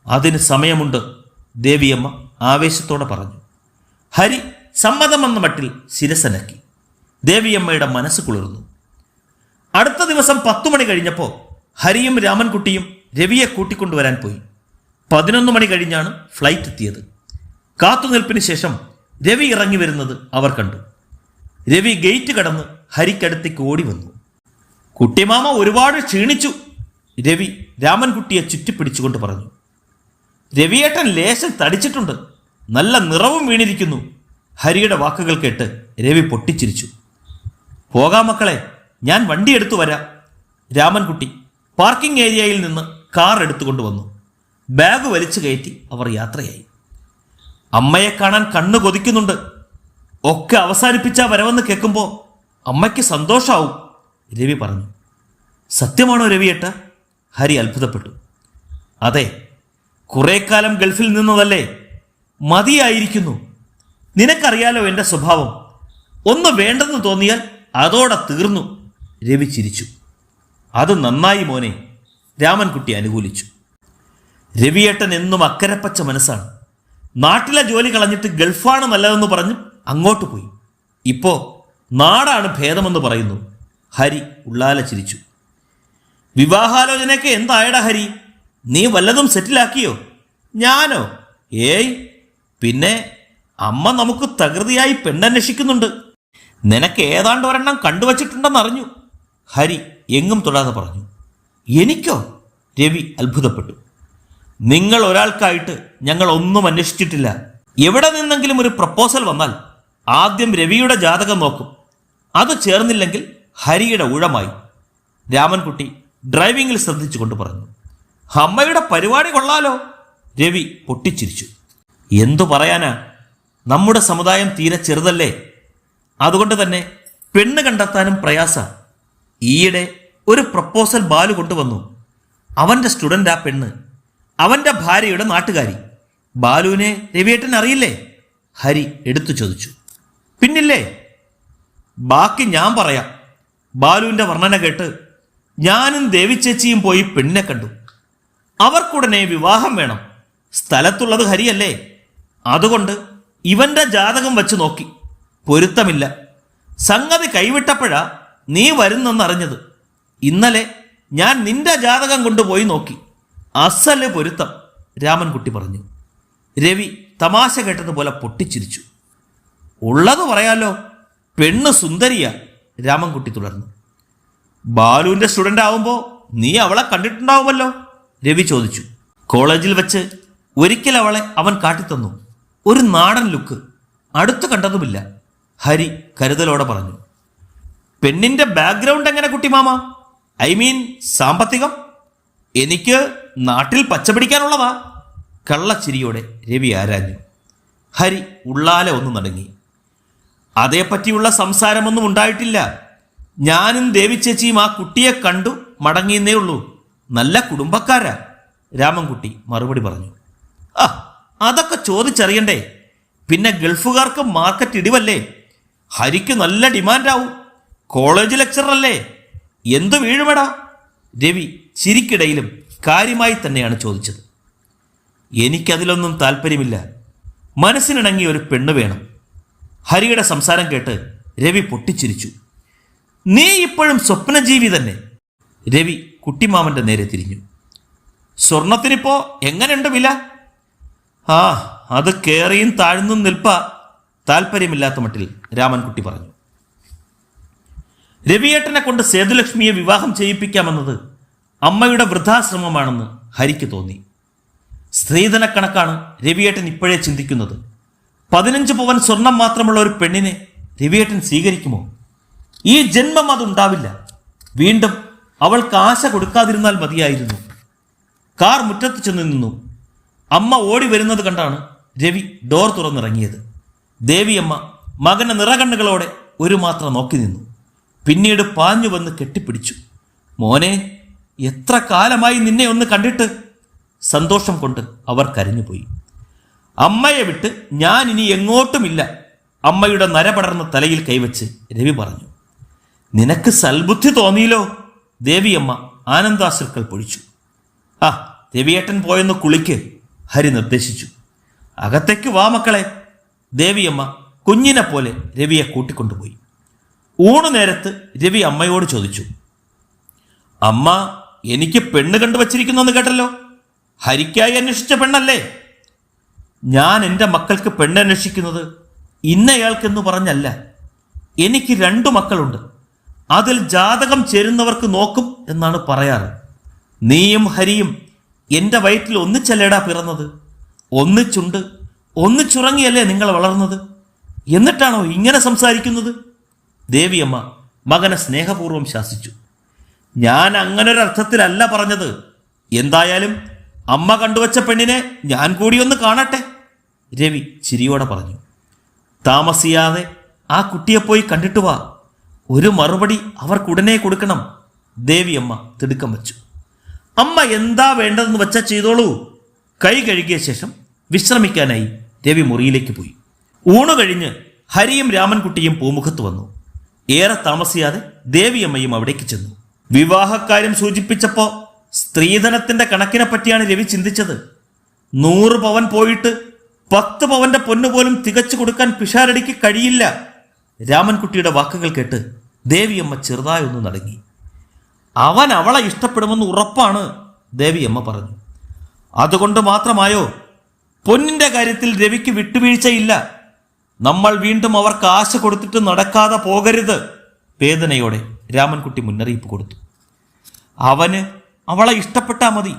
അതിന് സമയമുണ്ട് ദേവിയമ്മ ആവേശത്തോടെ പറഞ്ഞു. ഹരി സമ്മതമെന്ന മട്ടിൽ ശിരസനക്കി. ദേവിയമ്മയുടെ മനസ്സ് കുളിർന്നു. അടുത്ത ദിവസം പത്തു മണി കഴിഞ്ഞപ്പോൾ ഹരിയും രാമൻകുട്ടിയും രവിയെ കൂട്ടിക്കൊണ്ടുവരാൻ പോയി. പതിനൊന്ന് മണി കഴിഞ്ഞാണ് ഫ്ലൈറ്റ് എത്തിയത്. കാത്തുനിൽപ്പിന് ശേഷം രവി ഇറങ്ങി വരുന്നത് അവർ കണ്ടു. രവി ഗേറ്റ് കടന്ന് ഹരിക്കടുത്തേക്ക് ഓടി വന്നു. കുട്ടിമാമ ഒരുപാട് ക്ഷീണിച്ചു. രവി രാമൻകുട്ടിയെ ചുറ്റിപ്പിടിച്ചുകൊണ്ട് പറഞ്ഞു രവിയേട്ടൻ ലേശം തടിച്ചിട്ടുണ്ട്. നല്ല നിറവും വീണിരിക്കുന്നു. ഹരിയുടെ വാക്കുകൾ കേട്ട് രവി പൊട്ടിച്ചിരിച്ചു. പോകാം മക്കളെ ഞാൻ വണ്ടി എടുത്തു വരാം. രാമൻകുട്ടി പാർക്കിംഗ് ഏരിയയിൽ നിന്ന് കാർ എടുത്തുകൊണ്ട് വന്നു. ബാഗ് വലിച്ചു കയറ്റി അവർ യാത്രയായി. അമ്മയെ കാണാൻ കണ്ണു കൊതിക്കുന്നുണ്ട്. ഒക്കെ അവസാനിപ്പിച്ചാ വരവെന്ന് കേൾക്കുമ്പോൾ അമ്മയ്ക്ക് സന്തോഷാവും. രവി പറഞ്ഞു സത്യമാണോ രവിയേട്ട ഹരി അത്ഭുതപ്പെട്ടു. അതെ കുറെ കാലം ഗൾഫിൽ നിന്നതല്ലേ? മതിയായിരിക്കുന്നു. നിനക്കറിയാലോ എന്റെ സ്വഭാവം? ഒന്ന് വേണ്ടെന്ന് തോന്നിയാൽ അതോടെ തീർന്നു. രവി ചിരിച്ചു. അത് നന്നായി മോനെ രാമൻകുട്ടി അനുകൂലിച്ചു. രവിയേട്ടൻ എന്നും അക്കരപ്പച്ച മനസ്സാണ്. നാട്ടിലെ ജോലി കളഞ്ഞിട്ട് ഗൾഫാണ് നല്ലതെന്ന് പറഞ്ഞ് അങ്ങോട്ട് പോയി. ഇപ്പോൾ നാടാണ് ഭേദമെന്ന് പറയുന്നു. ഹരി ഉള്ളാല ചിരിച്ചു. വിവാഹാലോചനയ്ക്ക് എന്തായടാ ഹരി? നീ വല്ലതും സെറ്റിലാക്കിയോ? ഞാനോ? ഏയ്. പിന്നെ അമ്മ നമുക്ക് തകൃതിയായി പെണ്ണന്വേഷിക്കുന്നുണ്ട്. നിനക്ക് ഏതാണ്ട് ഒരെണ്ണം കണ്ടുവച്ചിട്ടുണ്ടെന്ന് അറിഞ്ഞു ഹരി എങ്ങും തൊടാതെ പറഞ്ഞു. എനിക്കോ? രവി അത്ഭുതപ്പെട്ടു. നിങ്ങൾ ഒരാൾക്കായിട്ട് ഞങ്ങൾ ഒന്നും അന്വേഷിച്ചിട്ടില്ല. എവിടെ നിന്നെങ്കിലും ഒരു പ്രപ്പോസൽ വന്നാൽ ആദ്യം രവിയുടെ ജാതകം നോക്കും. അത് ചേർന്നില്ലെങ്കിൽ ഹരിയുടെ ഊഴമായി രാമൻകുട്ടി ഡ്രൈവിംഗിൽ ശ്രദ്ധിച്ചുകൊണ്ട് പറഞ്ഞു. അമ്മയുടെ പരിപാടി കൊള്ളാലോ. രവി പൊട്ടിച്ചിരിച്ചു. എന്തു പറയാനാ? നമ്മുടെ സമുദായം തീരെ ചെറുതല്ലേ? അതുകൊണ്ട് തന്നെ പെണ്ണ് കണ്ടെത്താനും പ്രയാസ. ഈയിടെ ഒരു പ്രപ്പോസൽ ബാലു കൊണ്ടുവന്നു. അവന്റെ സ്റ്റുഡന്റ് ആ പെണ്ണ്. അവന്റെ ഭാര്യയുടെ നാട്ടുകാരി. ബാലുവിനെ രവിയേട്ടൻ അറിയില്ലേ? ഹരി എടുത്തു ചോദിച്ചു. പിന്നില്ലേ? ബാക്കി ഞാൻ പറയാം. ബാലുവിന്റെ വർണന കേട്ട് ഞാനും ദേവിച്ചേച്ചിയും പോയി പെണ്ണിനെ കണ്ടു. അവർക്കുടനെ വിവാഹം വേണം. സ്ഥലത്തുള്ളത് ഹരിയല്ലേ? അതുകൊണ്ട് ഇവന്റെ ജാതകം വച്ച് നോക്കി. പൊരുത്തമില്ല. സംഗതി കൈവിട്ടപ്പോഴാ നീ വരുന്നെന്നറിഞ്ഞത്. ഇന്നലെ ഞാൻ നിന്റെ ജാതകം കൊണ്ടുപോയി നോക്കി. അസൽ പൊരുത്തം രാമൻകുട്ടി പറഞ്ഞു. രവി തമാശ കേട്ടതുപോലെ പൊട്ടിച്ചിരിച്ചു. ഉള്ളത് പറയാലോ? പെണ്ണ് സുന്ദരിയ. രാമൻകുട്ടി തുടർന്നു. ബാലുവിന്റെ സ്റ്റുഡന്റ് ആവുമ്പോൾ നീ അവളെ കണ്ടിട്ടുണ്ടാവുമല്ലോ? രവി ചോദിച്ചു. കോളേജിൽ വെച്ച് ഒരിക്കൽ അവളെ അവൻ കാട്ടിത്തന്നു. ഒരു നാടൻ ലുക്ക് അടുത്ത് കണ്ടതുമില്ല. ഹരി കരുതലോടെ പറഞ്ഞു. പെണ്ണിന്റെ ബാക്ക്ഗ്രൗണ്ട് എങ്ങനെ കുട്ടി കുട്ടിമാമ ഐ മീൻ സാമ്പത്തികം? എനിക്ക് നാട്ടിൽ പച്ചപിടിക്കാനുള്ളതാ? കള്ളച്ചിരിയോടെ രവി ആരാഞ്ഞു. ഹരി ഉള്ളാലെ ഒന്ന് നടുങ്ങി. അതേപ്പറ്റിയുള്ള സംസാരമൊന്നും ഉണ്ടായിട്ടില്ല. ഞാനും ദേവിച്ചേച്ചിയും ആ കുട്ടിയെ കണ്ടു മടങ്ങിയെന്നേ ഉള്ളൂ. നല്ല കുടുംബക്കാരാ രാമൻകുട്ടി മറുപടി പറഞ്ഞു. ആ അതൊക്കെ ചോദിച്ചറിയണ്ടേ? പിന്നെ ഗൾഫുകാർക്ക് മാർക്കറ്റ് ഇടിവല്ലേ? ഹരിക്ക് നല്ല ഡിമാൻഡാവും. കോളേജ് ലെക്ചറല്ലേ? എന്തു വീഴുമടാ? രവി ചിരിക്കിടയിലും കാര്യമായി തന്നെയാണ് ചോദിച്ചത്. എനിക്കതിലൊന്നും താല്പര്യമില്ല. മനസ്സിനിണങ്ങിയ ഒരു പെണ്ണ് വേണം. ഹരിയുടെ സംസാരം കേട്ട് രവി പൊട്ടിച്ചിരിച്ചു. നീ ഇപ്പോഴും സ്വപ്നജീവി തന്നെ. രവി കുട്ടിമാമന്റെ നേരെ തിരിഞ്ഞു. സ്വർണത്തിനിപ്പോ എങ്ങനെയുണ്ട് വില? ആ അത് കയറിയും താഴ്ന്നും നിൽപ്പ. താല്പര്യമില്ലാത്ത മട്ടിൽ രാമൻകുട്ടി പറഞ്ഞു. രവിയേട്ടനെ കൊണ്ട് സേതുലക്ഷ്മിയെ വിവാഹം ചെയ്യിപ്പിക്കാമെന്നത് അമ്മയുടെ വൃദ്ധാശ്രമമാണെന്ന് ഹരിക്ക് തോന്നി. സ്ത്രീധനക്കണക്കാണ് രവിയേട്ടൻ ഇപ്പോഴേ ചിന്തിക്കുന്നത്. പതിനഞ്ച് പവൻ സ്വർണം മാത്രമുള്ള ഒരു പെണ്ണിനെ രവിയേട്ടൻ സ്വീകരിക്കുമോ? ഈ ജന്മം അതുണ്ടാവില്ല. വീണ്ടും അവൾക്ക് ആശ കൊടുക്കാതിരുന്നാൽ മതിയായിരുന്നു. കാർ മുറ്റത്ത് ചെന്ന് നിന്നു. അമ്മ ഓടി വരുന്നത് കണ്ടാണ് രവി ഡോർ തുറന്നിറങ്ങിയത്. ദേവിയമ്മ മകന്റെ നിറകണ്ണുകളോടെ ഒരു മാത്രം നോക്കി നിന്നു. പിന്നീട് പാഞ്ഞു വന്ന് കെട്ടിപ്പിടിച്ചു. മോനെ എത്ര കാലമായി നിന്നെ ഒന്ന് കണ്ടിട്ട്? സന്തോഷം കൊണ്ട് അവർ കരഞ്ഞുപോയി. അമ്മയെ വിട്ട് ഞാൻ ഇനി എങ്ങോട്ടുമില്ല. അമ്മയുടെ നരപടർന്ന തലയിൽ കൈവച്ച് രവി പറഞ്ഞു നിനക്ക് സൽബുദ്ധി തോന്നിയില്ലോ? ദേവിയമ്മ ആനന്ദാശ്രുക്കൾ പൊഴിച്ചു. ആ ദേവിയേട്ടൻ പോയെന്ന് കുളിക്ക് ഹരി നിർദ്ദേശിച്ചു. അകത്തേക്ക് വാ മക്കളെ ദേവിയമ്മ കുഞ്ഞിനെ പോലെ രവിയെ കൂട്ടിക്കൊണ്ടുപോയി. ഊണു നേരത്ത് രവി അമ്മയോട് ചോദിച്ചു അമ്മ എനിക്ക് പെണ്ണ് കണ്ടുവച്ചിരിക്കുന്നെന്ന് കേട്ടല്ലോ. ഹരിക്കായി അന്വേഷിച്ച പെണ്ണല്ലേ? ഞാൻ എന്റെ മക്കൾക്ക് പെണ്ണന്വേഷിക്കുന്നത് ഇന്നയാൾക്കെന്ന് പറഞ്ഞല്ല. എനിക്ക് രണ്ടു മക്കളുണ്ട്. അതിൽ ജാതകം ചേരുന്നവർക്ക് നോക്കും എന്നാണ് പറയാറ്. നീയും ഹരിയും എന്റെ വയറ്റിൽ ഒന്നിച്ചല്ലേടാ പിറന്നത്? ഒന്നിച്ചുണ്ട് ഒന്നിച്ചുറങ്ങിയല്ലേ നിങ്ങൾ വളർന്നത്? എന്നിട്ടാണോ ഇങ്ങനെ സംസാരിക്കുന്നത്? ദേവിയമ്മ മകനെ സ്നേഹപൂർവം ശാസിച്ചു. ഞാൻ അങ്ങനൊരർത്ഥത്തിലല്ല പറഞ്ഞത്. എന്തായാലും അമ്മ കണ്ടുവച്ച പെണ്ണിനെ ഞാൻ കൂടിയൊന്ന് കാണട്ടെ. രവി ചിരിയോടെ പറഞ്ഞു താമസിയാതെ ആ കുട്ടിയെ പോയി കണ്ടിട്ട് വാ. ഒരു മറുപടി അവർക്കുടനെ കൊടുക്കണം. ദേവിയമ്മ തിടുക്കം വച്ചു. അമ്മ എന്താ വേണ്ടതെന്ന് വെച്ചാൽ ചെയ്തോളൂ. കൈ കഴുകിയ ശേഷം വിശ്രമിക്കാനായി രവി മുറിയിലേക്ക് പോയി. ഊണ് കഴിഞ്ഞ് ഹരിയും രാമൻകുട്ടിയും പൂമുഖത്ത് വന്നു. ഏറെ താമസിയാതെ ദേവിയമ്മയും അവിടേക്ക് ചെന്നു. വിവാഹക്കാര്യം സൂചിപ്പിച്ചപ്പോൾ സ്ത്രീധനത്തിന്റെ കണക്കിനെ പറ്റിയാണ് രവി ചിന്തിച്ചത്. നൂറ് പവൻ പോയിട്ട് പത്ത് പവന്റെ പൊന്നു പോലും തികച്ചു കൊടുക്കാൻ പിഷാരടിക്ക് കഴിയില്ല. രാമൻകുട്ടിയുടെ വാക്കുകൾ കേട്ട് ദേവിയമ്മ ചെറുതായി ഒന്ന് നടങ്ങി. അവൻ അവളെ ഇഷ്ടപ്പെടുമെന്ന് ഉറപ്പാണ് ദേവിയമ്മ പറഞ്ഞു. അതുകൊണ്ട് മാത്രമായോ പൊന്നിന്റെ കാര്യത്തിൽ രവിക്ക് വിട്ടുവീഴ്ചയില്ല. നമ്മൾ വീണ്ടും അവർക്ക് ആശ കൊടുത്തിട്ട് നടക്കാതെ പോകരുത് വേദനയോടെ രാമൻകുട്ടി മുന്നറിയിപ്പ് കൊടുത്തു. അവന് അവളെ ഇഷ്ടപ്പെട്ടാൽ മതി.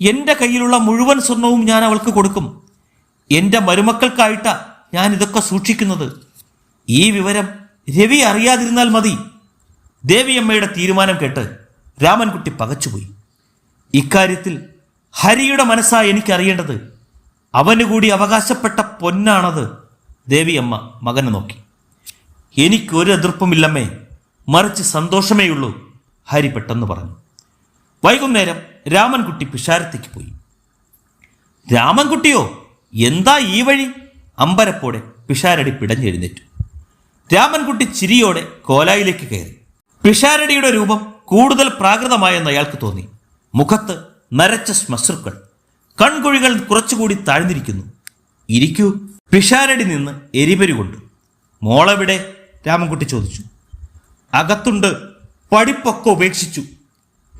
എന്റെ കയ്യിലുള്ള മുഴുവൻ സ്വർണവും ഞാൻ അവൾക്ക് കൊടുക്കും. എന്റെ മരുമക്കൾക്കായിട്ടാ ഞാൻ ഇതൊക്കെ സൂക്ഷിക്കുന്നത്. ഈ വിവരം രവി അറിയാതിരുന്നാൽ മതി. ദേവിയമ്മയുടെ തീരുമാനം കേട്ട് രാമൻകുട്ടി പകച്ചുപോയി. ഇക്കാര്യത്തിൽ ഹരിയുടെ മനസ്സാ എനിക്കറിയേണ്ടത്. അവന് കൂടി അവകാശപ്പെട്ട പൊന്നാണത് ദേവിയമ്മ മകനെ നോക്കി. എനിക്കൊരു എതിർപ്പുമില്ലമ്മേ. മറിച്ച് സന്തോഷമേയുള്ളൂ ഹരി പെട്ടെന്ന് പറഞ്ഞു. വൈകുന്നേരം രാമൻകുട്ടി പിഷാരത്തേക്ക് പോയി. രാമൻകുട്ടിയോ? എന്താ ഈ വഴി? അമ്പരപ്പോടെ പിഷാരടി പിടഞ്ഞെഴുന്നേറ്റു. രാമൻകുട്ടി ചിരിയോടെ കോലായിലേക്ക് കയറി. പിഷാരടിയുടെ രൂപം കൂടുതൽ പ്രാകൃതമായെന്ന് അയാൾക്ക് തോന്നി. മുഖത്ത് നരച്ച ശ്മശ്രുക്കൾ കൺകുഴികൾ കുറച്ചുകൂടി താഴ്ന്നിരിക്കുന്നു. ഇരിക്കൂ. പിഷാരടി നിന്ന് എരിപരി കൊണ്ടു. മോളെവിടെ? രാമൻകുട്ടി ചോദിച്ചു. അകത്തുണ്ട്. പഠിപ്പൊക്കെ ഉപേക്ഷിച്ചു.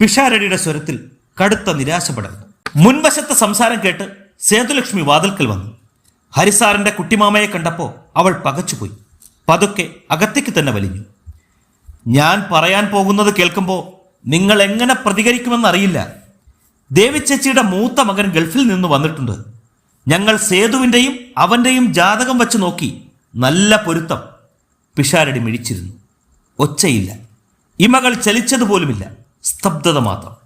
പിഷാരടിയുടെ സ്വരത്തിൽ കടുത്ത നിരാശ പടർന്നു. മുൻവശത്തെ സംസാരം കേട്ട് സേതുലക്ഷ്മി വാതിൽക്കൽ വന്നു. ഹരിസാറിന്റെ കുട്ടിമാമയെ കണ്ടപ്പോൾ അവൾ പകച്ചുപോയി. പതുക്കെ അകത്തേക്ക് തന്നെ വലിഞ്ഞു. ഞാൻ പറയാൻ പോകുന്നത് കേൾക്കുമ്പോൾ നിങ്ങൾ എങ്ങനെ പ്രതികരിക്കുമെന്നറിയില്ല ദേവി ചേച്ചിയുടെ മൂത്ത മകൻ ഗൾഫിൽ നിന്ന് വന്നിട്ടുണ്ട്. ഞങ്ങൾ സേതുവിന്റെയും അവന്റെയും ജാതകം വെച്ച് നോക്കി നല്ല പൊരുത്തം. പിഷാരടി മിഴിച്ചിരുന്നു. ഒച്ചയില്ല. ഇമകൾ ചലിച്ചതുപോലുമില്ല. സ്തബ്ധത മാത്രം.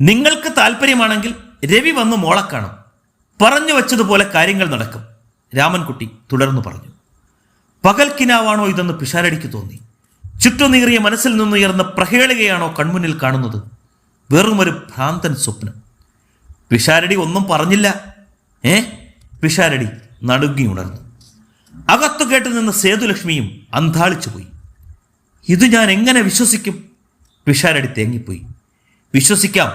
നിങ്ങൾക്ക് താല്പര്യമാണെങ്കിൽ രവി വന്ന് മോളെ കാണും. പറഞ്ഞു വെച്ചതുപോലെ കാര്യങ്ങൾ നടക്കും. രാമൻകുട്ടി തുടർന്നു പറഞ്ഞു. പകൽക്കിനാവാണോ ഇതെന്ന് പിഷാരടിക്ക് തോന്നി. ചുറ്റുനീറിയ മനസ്സിൽ നിന്നുയർന്ന പ്രഹേളികയാണോ കൺമുന്നിൽ കാണുന്നത്? വെറുമൊരു ഭ്രാന്തൻ സ്വപ്നം. പിഷാരടി ഒന്നും പറഞ്ഞില്ല. ഏ? പിഷാരടി നടുങ്ങി ഉണർന്നു. അകത്തു കേട്ട് നിന്ന് സേതുലക്ഷ്മിയും അന്താളിച്ചു പോയി. ഇത് ഞാൻ എങ്ങനെ വിശ്വസിക്കും? പിഷാരടി തേങ്ങിപ്പോയി. വിശ്വസിക്കാം.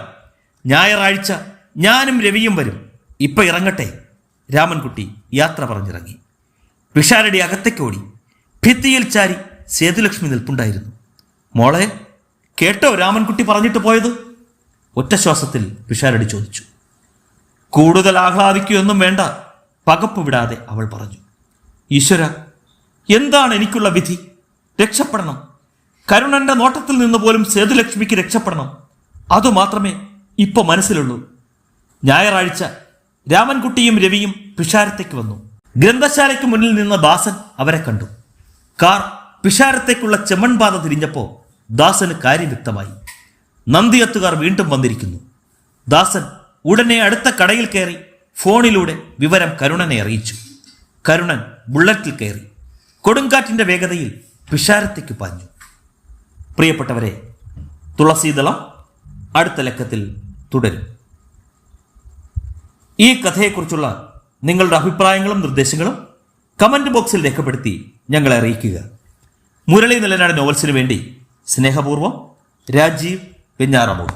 ഞായറാഴ്ച ഞാനും രവിയും വരും. ഇപ്പം ഇറങ്ങട്ടെ. രാമൻകുട്ടി യാത്ര പറഞ്ഞിറങ്ങി. പിഷാരടി അകത്തേക്ക് ഓടി. ഭിത്തിയിൽ ചാരി സേതുലക്ഷ്മി നിൽപ്പുണ്ടായിരുന്നു. മോളെ കേട്ടോ രാമൻകുട്ടി പറഞ്ഞിട്ട് പോയത്? ഒറ്റ ശ്വാസത്തിൽ പിഷാരടി ചോദിച്ചു. കൂടുതൽ ആഹ്ലാദിക്കുകയൊന്നും വേണ്ട പകപ്പ് വിടാതെ അവൾ പറഞ്ഞു. ഈശ്വര എന്താണ് എനിക്കുള്ള വിധി? രക്ഷപ്പെടണം. കരുണന്റെ നോട്ടത്തിൽ നിന്ന് പോലും സേതുലക്ഷ്മിക്ക് രക്ഷപ്പെടണം. അതുമാത്രമേ ഇപ്പൊ മനസ്സിലുള്ളൂ. ഞായറാഴ്ച രാമൻകുട്ടിയും രവിയും പിഷാരത്തേക്ക് വന്നു. ഗ്രന്ഥശാലയ്ക്ക് മുന്നിൽ നിന്ന ദാസൻ അവരെ കണ്ടു. കാർ പിഷാരത്തേക്കുള്ള ചെമ്മൺപാത തിരിഞ്ഞപ്പോ ദാസന് കാര്യം വ്യക്തമായി. നന്ദിയത്തുകാർ വീണ്ടും വന്നിരിക്കുന്നു. ദാസൻ ഉടനെ അടുത്ത കടയിൽ കയറി ഫോണിലൂടെ വിവരം കരുണനെ അറിയിച്ചു. കരുണൻ ബുള്ളറ്റിൽ കയറി. കൊടുങ്കാറ്റിന്റെ വേഗതയിൽ പിഷാരത്തേക്ക് പാഞ്ഞു. പ്രിയപ്പെട്ടവരെ തുളസീതളം അടുത്ത ലക്കത്തിൽ തുടരും. ഈ കഥയെക്കുറിച്ചുള്ള നിങ്ങളുടെ അഭിപ്രായങ്ങളും നിർദ്ദേശങ്ങളും കമന്റ് ബോക്സിൽ രേഖപ്പെടുത്തി ഞങ്ങളെ അറിയിക്കുക. മുരളി നിലനാട് നോവൽസിന് വേണ്ടി സ്നേഹപൂർവം രാജീവ് വെഞ്ഞാറമൂട്